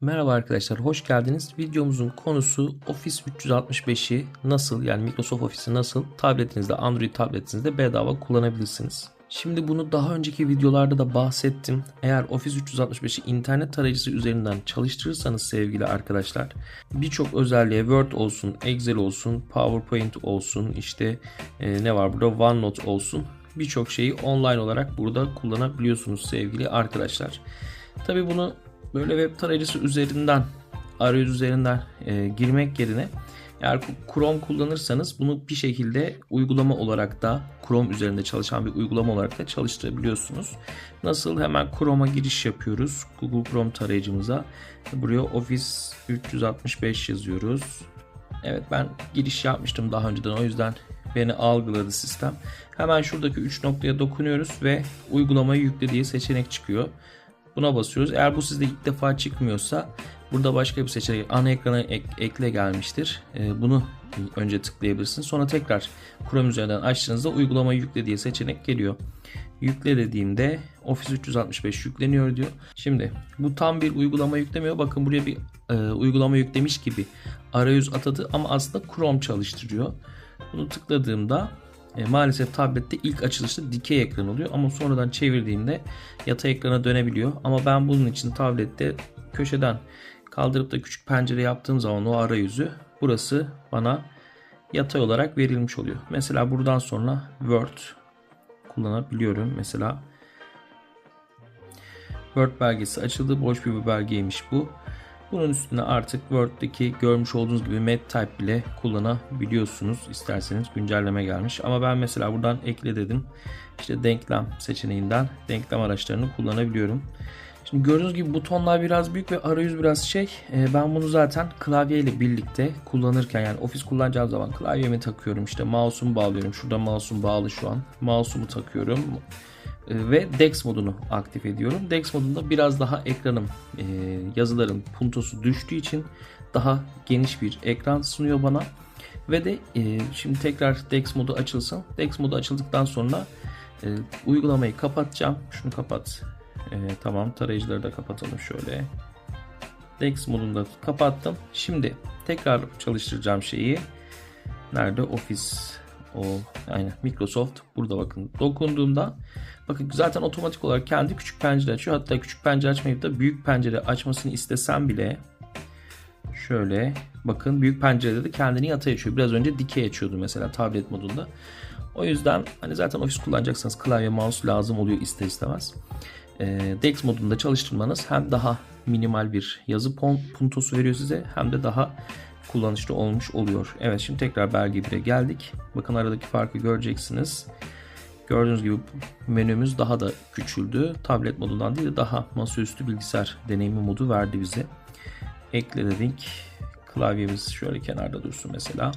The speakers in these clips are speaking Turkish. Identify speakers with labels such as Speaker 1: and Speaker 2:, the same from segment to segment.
Speaker 1: Merhaba arkadaşlar, hoş geldiniz. Videomuzun konusu Office 365'i nasıl yani Microsoft Office'i nasıl tabletinizde, Android tabletinizde bedava kullanabilirsiniz. Şimdi bunu daha önceki videolarda da bahsettim. Eğer Office 365'i internet tarayıcısı üzerinden çalıştırırsanız sevgili arkadaşlar birçok özelliğe Word olsun, Excel olsun, PowerPoint olsun, işte e, ne var burada OneNote olsun birçok şeyi online olarak burada kullanabiliyorsunuz sevgili arkadaşlar. Tabi bunu böyle web tarayıcısı üzerinden arayüz üzerinden e, girmek yerine eğer Chrome kullanırsanız bunu bir şekilde uygulama olarak da Chrome üzerinde çalışan bir uygulama olarak da çalıştırabiliyorsunuz. Nasıl? Hemen Chrome'a giriş yapıyoruz. Google Chrome tarayıcımıza. Buraya Office 365 yazıyoruz. Evet ben giriş yapmıştım daha önceden o yüzden beni algıladı sistem. Hemen şuradaki 3 noktaya dokunuyoruz ve uygulamayı yükle diye seçenek çıkıyor. Buna basıyoruz. Eğer bu sizde ilk defa çıkmıyorsa burada başka bir seçenek ana ekrana ek, ekle gelmiştir. Ee, bunu önce tıklayabilirsiniz. Sonra tekrar Chrome üzerinden açtığınızda uygulamayı yükle diye seçenek geliyor. Yükle dediğimde Office 365 yükleniyor diyor. Şimdi bu tam bir uygulama yüklemiyor. Bakın buraya bir e, uygulama yüklemiş gibi arayüz atadı ama aslında Chrome çalıştırıyor. Bunu tıkladığımda e, maalesef tablette ilk açılışta dikey ekran oluyor ama sonradan çevirdiğimde yatay ekrana dönebiliyor. Ama ben bunun için tablette köşeden kaldırıp da küçük pencere yaptığım zaman o arayüzü burası bana yatay olarak verilmiş oluyor. Mesela buradan sonra Word kullanabiliyorum. Mesela Word belgesi açıldı. Boş bir belgeymiş bu. Bunun üstüne artık Word'deki görmüş olduğunuz gibi MedType bile kullanabiliyorsunuz. İsterseniz güncelleme gelmiş. Ama ben mesela buradan ekle dedim. İşte denklem seçeneğinden denklem araçlarını kullanabiliyorum. Şimdi gördüğünüz gibi butonlar biraz büyük ve arayüz biraz şey. Ee, ben bunu zaten klavye ile birlikte kullanırken yani ofis kullanacağım zaman klavyemi takıyorum. İşte mouse'umu bağlıyorum. Şurada mouse'um bağlı şu an. Mouse'umu takıyorum ve DeX modunu aktif ediyorum. DeX modunda biraz daha ekranım e, yazıların puntosu düştüğü için daha geniş bir ekran sunuyor bana. Ve de e, şimdi tekrar DeX modu açılsın. DeX modu açıldıktan sonra e, uygulamayı kapatacağım. Şunu kapat. Tamam tarayıcıları da kapatalım şöyle. DeX modunda kapattım. Şimdi tekrar çalıştıracağım şeyi. Nerede? Office o aynen Microsoft burada bakın dokunduğumda bakın zaten otomatik olarak kendi küçük pencere açıyor. Hatta küçük pencere açmayıp da büyük pencere açmasını istesem bile şöyle bakın büyük pencerede de kendini yatay açıyor. Biraz önce dikey açıyordu mesela tablet modunda. O yüzden hani zaten ofis kullanacaksanız klavye mouse lazım oluyor ister istemez. E, DeX modunda çalıştırmanız hem daha minimal bir yazı puntosu veriyor size hem de daha kullanışlı olmuş oluyor. Evet şimdi tekrar belge 1'e geldik. Bakın aradaki farkı göreceksiniz. Gördüğünüz gibi menümüz daha da küçüldü. Tablet modundan değil de daha masaüstü bilgisayar deneyimi modu verdi bize. Ekle dedik. Klavyemiz şöyle kenarda dursun mesela.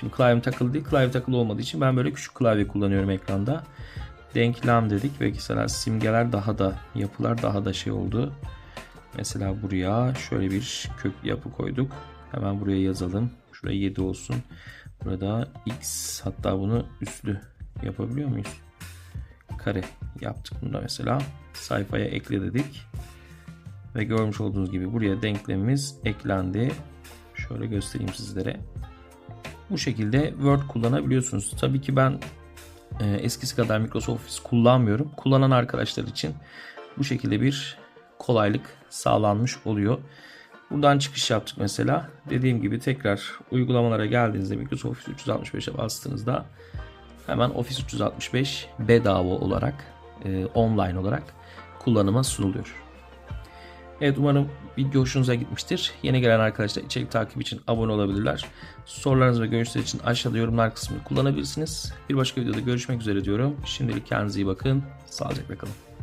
Speaker 1: Şimdi klavyem takılı değil. Klavye takılı olmadığı için ben böyle küçük klavye kullanıyorum ekranda. Denklem dedik ve mesela simgeler daha da yapılar daha da şey oldu. Mesela buraya şöyle bir kök yapı koyduk. Hemen buraya yazalım. Şuraya 7 olsun. Burada x hatta bunu üstlü yapabiliyor muyuz? Kare yaptık bunda mesela. Sayfaya ekle dedik. Ve görmüş olduğunuz gibi buraya denklemimiz eklendi. Şöyle göstereyim sizlere. Bu şekilde Word kullanabiliyorsunuz. Tabii ki ben e, eskisi kadar Microsoft Office kullanmıyorum. Kullanan arkadaşlar için bu şekilde bir kolaylık sağlanmış oluyor. Buradan çıkış yaptık mesela. Dediğim gibi tekrar uygulamalara geldiğinizde Microsoft Office 365'e bastığınızda hemen Office 365 bedava olarak e, online olarak kullanıma sunuluyor. Evet umarım video hoşunuza gitmiştir. Yeni gelen arkadaşlar içerik takip için abone olabilirler. Sorularınız ve görüşler için aşağıda yorumlar kısmını kullanabilirsiniz. Bir başka videoda görüşmek üzere diyorum. Şimdilik kendinize iyi bakın. Sağlıcakla kalın.